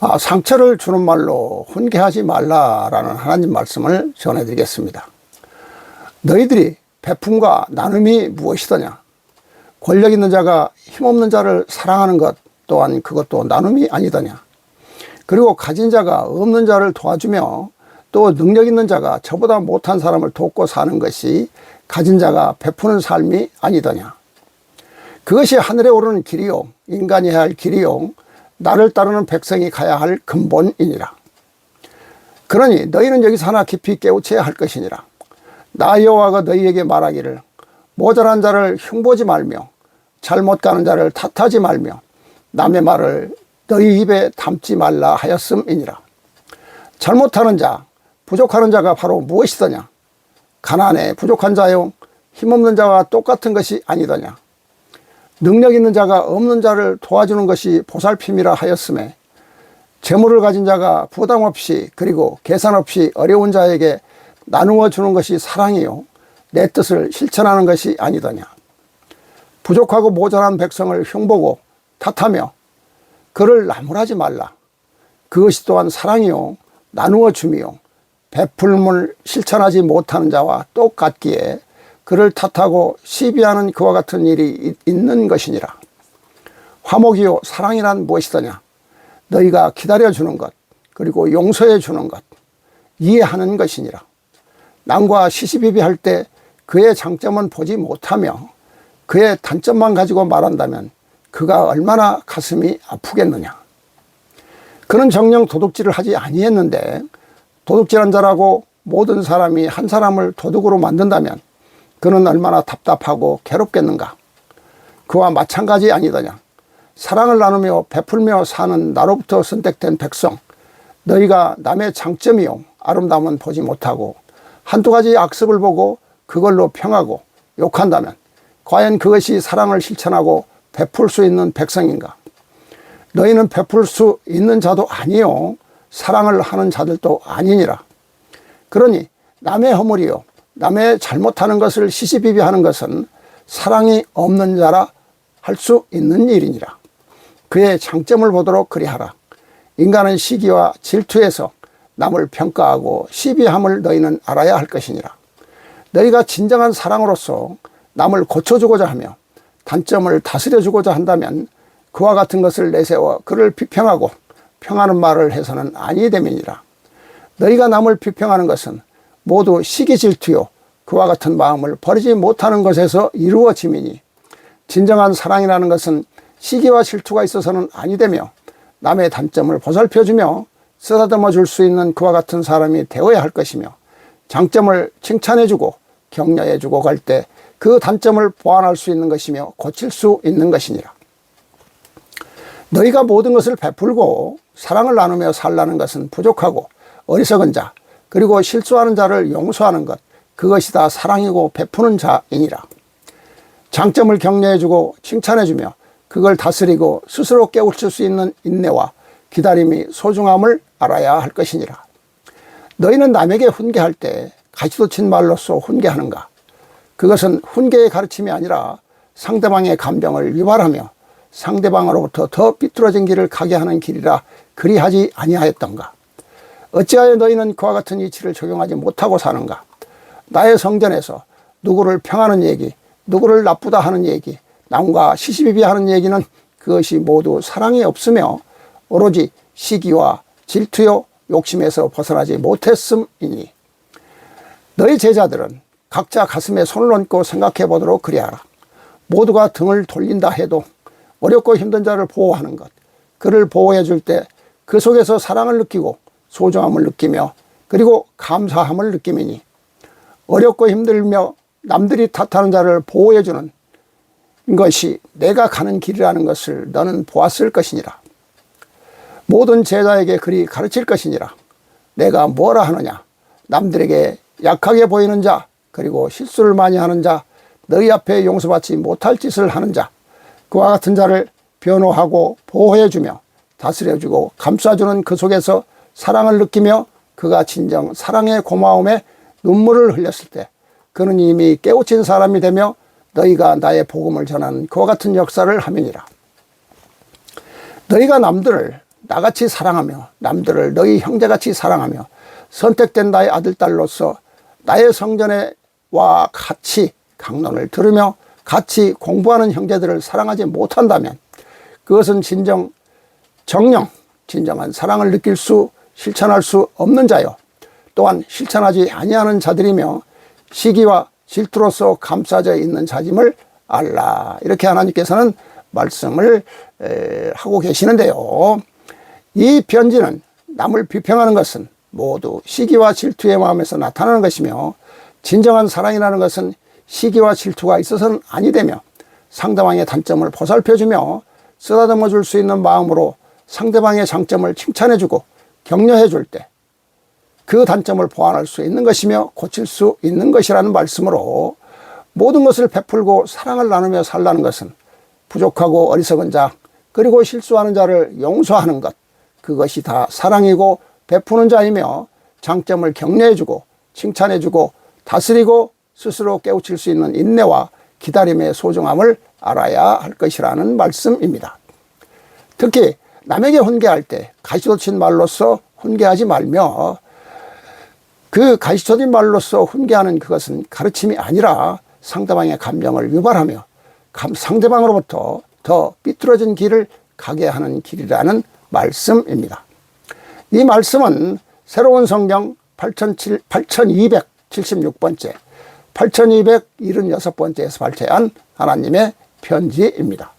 아, 상처를 주는 말로 훈계하지 말라라는 하나님 말씀을 전해드리겠습니다. 너희들이 베품과 나눔이 무엇이더냐? 권력 있는 자가 힘없는 자를 사랑하는 것 또한 그것도 나눔이 아니더냐? 그리고 가진 자가 없는 자를 도와주며 또 능력 있는 자가 저보다 못한 사람을 돕고 사는 것이 가진 자가 베푸는 삶이 아니더냐? 그것이 하늘에 오르는 길이요 인간이 해야 할 길이요 나를 따르는 백성이 가야 할 근본이니라. 그러니 너희는 여기서 하나 깊이 깨우쳐야 할 것이니라. 나 여호와가 너희에게 말하기를 모자란 자를 흉보지 말며 잘못 가는 자를 탓하지 말며 남의 말을 너희 입에 담지 말라 하였음이니라. 잘못하는 자, 부족하는 자가 바로 무엇이더냐? 가난해 부족한 자요 힘없는 자와 똑같은 것이 아니더냐? 능력 있는 자가 없는 자를 도와주는 것이 보살핌이라 하였음에 재물을 가진 자가 부담 없이 그리고 계산 없이 어려운 자에게 나누어 주는 것이 사랑이요 내 뜻을 실천하는 것이 아니더냐. 부족하고 모자란 백성을 흉보고 탓하며 그를 나무라지 말라. 그것이 또한 사랑이요 나누어 줌이요. 베풀물 실천하지 못하는 자와 똑같기에 그를 탓하고 시비하는 그와 같은 일이 있는 것이니라. 화목이요 사랑이란 무엇이더냐? 너희가 기다려주는 것, 그리고 용서해 주는 것, 이해하는 것이니라. 남과 시시비비할 때 그의 장점은 보지 못하며 그의 단점만 가지고 말한다면 그가 얼마나 가슴이 아프겠느냐. 그는 정령 도둑질을 하지 아니했는데 도둑질한 자라고 모든 사람이 한 사람을 도둑으로 만든다면 그는 얼마나 답답하고 괴롭겠는가. 그와 마찬가지 아니더냐. 사랑을 나누며 베풀며 사는 나로부터 선택된 백성. 너희가 남의 장점이요. 아름다움은 보지 못하고 한두 가지 악습을 보고 그걸로 평하고 욕한다면 과연 그것이 사랑을 실천하고 베풀 수 있는 백성인가? 너희는 베풀 수 있는 자도 아니요. 사랑을 하는 자들도 아니니라. 그러니 남의 허물이요. 남의 잘못하는 것을 시시비비하는 것은 사랑이 없는 자라 할 수 있는 일이니라. 그의 장점을 보도록 그리하라. 인간은 시기와 질투에서 남을 평가하고 시비함을 너희는 알아야 할 것이니라. 너희가 진정한 사랑으로서 남을 고쳐주고자 하며 단점을 다스려주고자 한다면 그와 같은 것을 내세워 그를 비평하고 평하는 말을 해서는 아니 됨이니라. 너희가 남을 비평하는 것은 모두 시기 질투요 그와 같은 마음을 버리지 못하는 것에서 이루어짐이니 진정한 사랑이라는 것은 시기와 질투가 있어서는 아니되며 남의 단점을 보살펴주며 쓰다듬어 줄 수 있는 그와 같은 사람이 되어야 할 것이며 장점을 칭찬해주고 격려해주고 갈 때 그 단점을 보완할 수 있는 것이며 고칠 수 있는 것이니라. 너희가 모든 것을 베풀고 사랑을 나누며 살라는 것은 부족하고 어리석은 자, 그리고 실수하는 자를 용서하는 것, 그것이 다 사랑이고 베푸는 자이니라. 장점을 격려해주고 칭찬해주며 그걸 다스리고 스스로 깨우칠 수 있는 인내와 기다림이 소중함을 알아야 할 것이니라. 너희는 남에게 훈계할 때 가지도 친 말로써 훈계하는가? 그것은 훈계의 가르침이 아니라 상대방의 감정을 위발하며 상대방으로부터 더 삐뚤어진 길을 가게 하는 길이라 그리하지 아니하였던가? 어찌하여 너희는 그와 같은 이치를 적용하지 못하고 사는가? 나의 성전에서 누구를 평하는 얘기, 누구를 나쁘다 하는 얘기, 남과 시시비비하는 얘기는 그것이 모두 사랑이 없으며 오로지 시기와 질투요 욕심에서 벗어나지 못했음이니 너희 제자들은 각자 가슴에 손을 얹고 생각해 보도록 그리하라. 모두가 등을 돌린다 해도 어렵고 힘든 자를 보호하는 것, 그를 보호해 줄 때 그 속에서 사랑을 느끼고 소중함을 느끼며 그리고 감사함을 느끼미니 어렵고 힘들며 남들이 탓하는 자를 보호해주는 것이 내가 가는 길이라는 것을 너는 보았을 것이니라. 모든 제자에게 그리 가르칠 것이니라. 내가 뭐라 하느냐? 남들에게 약하게 보이는 자, 그리고 실수를 많이 하는 자, 너희 앞에 용서받지 못할 짓을 하는 자, 그와 같은 자를 변호하고 보호해주며 다스려주고 감싸주는 그 속에서 사랑을 느끼며 그가 진정 사랑의 고마움에 눈물을 흘렸을 때 그는 이미 깨우친 사람이 되며 너희가 나의 복음을 전하는 그와 같은 역사를 함이니라. 너희가 남들을 나같이 사랑하며 남들을 너희 형제같이 사랑하며 선택된 나의 아들 딸로서 나의 성전에와 같이 강론을 들으며 같이 공부하는 형제들을 사랑하지 못한다면 그것은 진정 정령 진정한 사랑을 느낄 수 실천할 수 없는 자요 또한 실천하지 아니하는 자들이며 시기와 질투로서 감싸져 있는 자짐을 알라 이렇게 하나님께서는 말씀을 에, 하고 계시는데요. 이 편지는 남을 비평하는 것은 모두 시기와 질투의 마음에서 나타나는 것이며 진정한 사랑이라는 것은 시기와 질투가 있어서는 아니 되며 상대방의 단점을 보살펴주며 쓰다듬어 줄 수 있는 마음으로 상대방의 장점을 칭찬해주고 격려해 줄 때 그 단점을 보완할 수 있는 것이며 고칠 수 있는 것이라는 말씀으로 모든 것을 베풀고 사랑을 나누며 살라는 것은 부족하고 어리석은 자 그리고 실수하는 자를 용서하는 것 그것이 다 사랑이고 베푸는 자이며 장점을 격려해주고 칭찬해주고 다스리고 스스로 깨우칠 수 있는 인내와 기다림의 소중함을 알아야 할 것이라는 말씀입니다. 특히 남에게 훈계할 때 가시돋친 말로써 훈계하지 말며 그 가시돋친 말로써 훈계하는 그것은 가르침이 아니라 상대방의 감정을 유발하며 감- 상대방으로부터 더 삐뚤어진 길을 가게 하는 길이라는 말씀입니다. 이 말씀은 새로운 성경 8276번째, 8276번째에서 발췌한 하나님의 편지입니다.